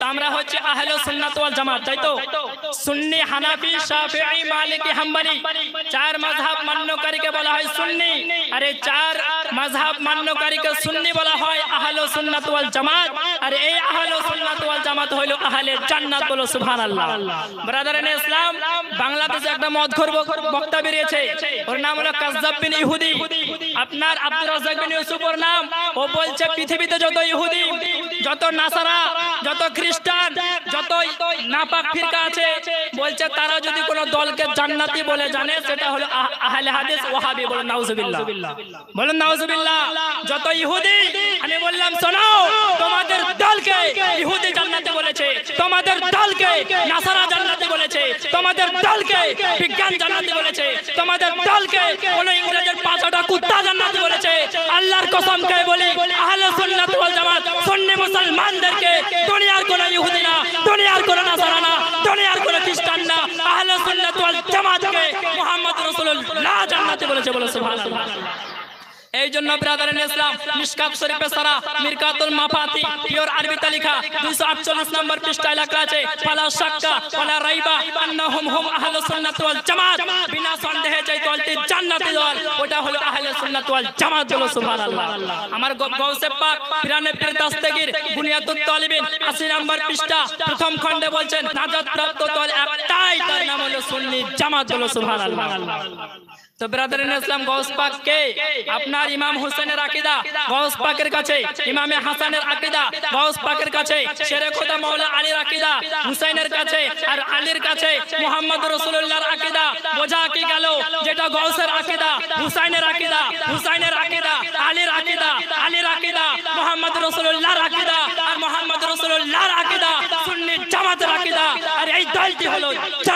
আমরা হচ্ছে আহলে সুন্নাত ওয়াল জামাত, তাই তো? সুন্নি হানাফি, শাফিঈ, মালিকি, হাম্বলি। চার মাযহাব মান্যকারীকে বলা হয় সুন্নি। আর চার মাযহাব মান্যকারীকে সুন্নি বলা হয় আহলে সুন্নাত ওয়াল জামাত। আর এই আহলে সুন্নাত ওয়াল জামাত হলো আহলে জান্নাত বলো, সুবহানাল্লাহ। ব্রাদার ইন ইসলাম বাংলাদেশে একটা মদখোর বক্তা বেরিয়েছে। ওর নাম হলো কাজ্জাব বিন ইহুদি। আপনার আব্দুর রাজ্জাক বিন ইউসুফ ওর নাম। ও বলছে পৃথিবীতে যত ইহুদি, যত নাসারা, যত খ্রিস্টান যত নাপাক ফিরকা আছে, বলছে তারা যদি কোনো দলকে জান্নাতি বলে জানে, সেটা হলো আহ- আহলে হাদিস ওয়াহাবি বলে নাউজুবিল্লাহ। বলে নাউজুবিল্লাহ, যত ইহুদি, আমি বললাম, শোনো, তোমাদের দলকে ইহুদি জান্নাতি বলেছে, তোমাদের দলকে নাসারা বলেছে, তোমাদের দলকে বিজ্ঞান জান্নাতি বলেছে, তোমাদের দলকে কোন ইংরেজের পাঁচটা কুত্তা জান্নাতি বলেছে। আল্লাহর কসম কে বলি, আহলে সুন্নাত ওয়াল জামাত সুন্নি মুসলমানদেরকে দুনিয়ার কোন ইহুদি না, দুনিয়ার কোন নাসারা না, দুনিয়ার কোন খ্রিস্টান না, আহলে সুন্নাত ওয়াল জামাতকে মুহাম্মদ রাসূলুল্লাহ জান্নাতি বলেছে বলে সুবহানাল্লাহ। এই জন্য ব্রাদার ইসলাম মিশকাত শরীফে সারা, মিরকাতুল মাফাতি, পিওর আরবিতে লেখা 248 নম্বর পৃষ্ঠায় লেখা আছে, ফালা শাক্কা ওয়ালা রাইবা, আন্নাহুম হুম আহলুস সুন্নাত ওয়াল জামাত। বিনা সন্দেহে যে দলটি জান্নাতি দল ওটা হলো আহলে সুন্নাত ওয়াল জামাত বলো সুবহানাল্লাহ। আমার গ- গৌসে পাক পিরানে পীর দাস্তেগীর বুনিয়াতুত তালিবিন 80 নম্বর পৃষ্ঠা, প্রথম খণ্ডে বলছেন নাজাত প্রাপ্ত দল একটাই, তার নাম হলো সুন্নি জামাত বলো সুবহানাল্লাহ। তো ব্রাদার ইন ইসলাম গৌস পাক কে? আপনার ইমাম হোসেনের আকীদা গৌস পাকের কাছে। ইমামে হাসানের আকীদা গৌস পাকের কাছে। শেরে খোদা মাওলা আলীর আকীদা, হুসাইনের কাছে আর আলীর কাছে। মুহাম্মদ রাসূলুল্লাহর আকীদা, বোঝা কি গেল? যেটা গৌসের আকীদা, হুসাইনের আকীদা হুসাইনের আকীদা, আলীর আকীদা আলীর আকীদা, মুহাম্মদ রাসূলুল্লাহর আকীদা আর মুহাম্মদ রাসূলুল্লাহর আকীদা, সুন্নি জামাতের আকীদা। আর এই দলটি হলো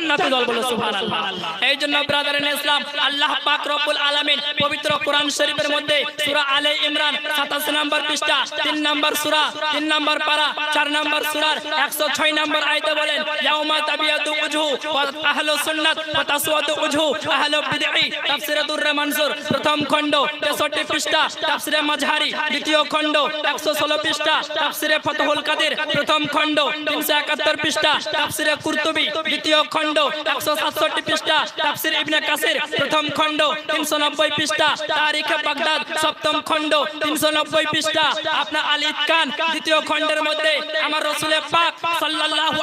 জান্নাতি দল বলো সুবহানাল্লাহ। এই জন্য ব্রাদার ইন ইসলাম আল্লাহ পাক রব্বুল আলামিন পবিত্র কোরআন শরীফের মধ্যে সূরা আলে ইমরান 27 নম্বর পৃষ্ঠা 3 নম্বর সূরা 3 নম্বর পারা 4 নম্বর সূরার 106 নম্বর আয়াতে বলেন ইয়াউমা তাবিয়াতু উজহু ওয়া আহলু সুন্নাত ওয়া তাসওয়াতু উজহু আহলু বিদঈ। তাফসীরে দুররে মনসুর প্রথম খণ্ড 63 পৃষ্ঠা তাফসীরে মাজহারি দ্বিতীয় খণ্ড 116 পৃষ্ঠা তাফসীরে ফতহুল কাদির প্রথম খণ্ড 371 পৃষ্ঠা তাফসীরে কুরতুবী দ্বিতীয় খণ্ড 167 পৃষ্ঠা, তাফসির ইবনে কাসির, প্রথম খণ্ড 390 পৃষ্ঠা, তারিখে বাগদাদ, সপ্তম খণ্ড 390 পৃষ্ঠা। আপনার আলিদ খান, দ্বিতীয় খণ্ডের মধ্যে, আমার রসুলের পাক সাল্লাল্লাহু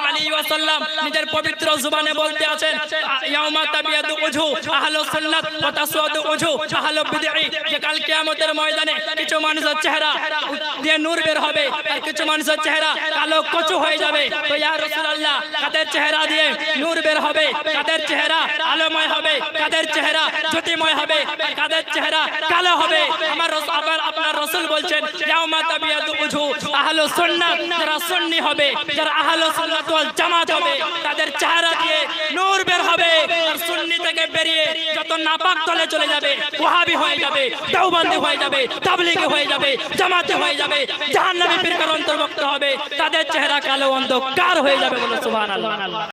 ওয়াসাল্লাম নিজের পবিত্র জবানে বলতে আছেন, ইয়াউমা তাবিয়াদু আহলুস সুন্নাত ওয়া তাসওয়াদু বিদঈ যে কাল কিয়ামতের ময়দানে কিছু মানুষের চেহারা দিয়ে নূর বের হবে আর কিছু মানুষের চেহারা কালো কচু হয়ে যাবে। তো ইয়া রাসূলুল্লাহ, কাদের চেহারা দিয়ে নূর বের হবে? কাদের চেহারা আলোময় হবে? কাদের চেহারা জ্যোতিময় হবে? আর কাদের চেহারা কালো হবে? আমার আপনার রাসূল বলছেন, ইয়াউমা তাবিয়াদু উজহু, আহলু সুন্নাত যারা সুন্নি হবে, যারা সুন্নাত ওয়াল জামাত হবে তাদের চেহারা দিয়ে নূর বের হবে আর সুন্নি থেকে বেরিয়ে যত নাপাক তলে চলে যাবে ওয়াহাবি হয়ে যাবে, দাওবন্দি হয়ে যাবে, তাবলিগি হয়ে যাবে, জামাতে হয়ে যাবে, জাহান্নামী ফিরকার অন্তর্ভুক্ত হবে, তাদের চেহারা কালো, অন্ধকার হয়ে যাবে বলে সুবহানাল্লাহ।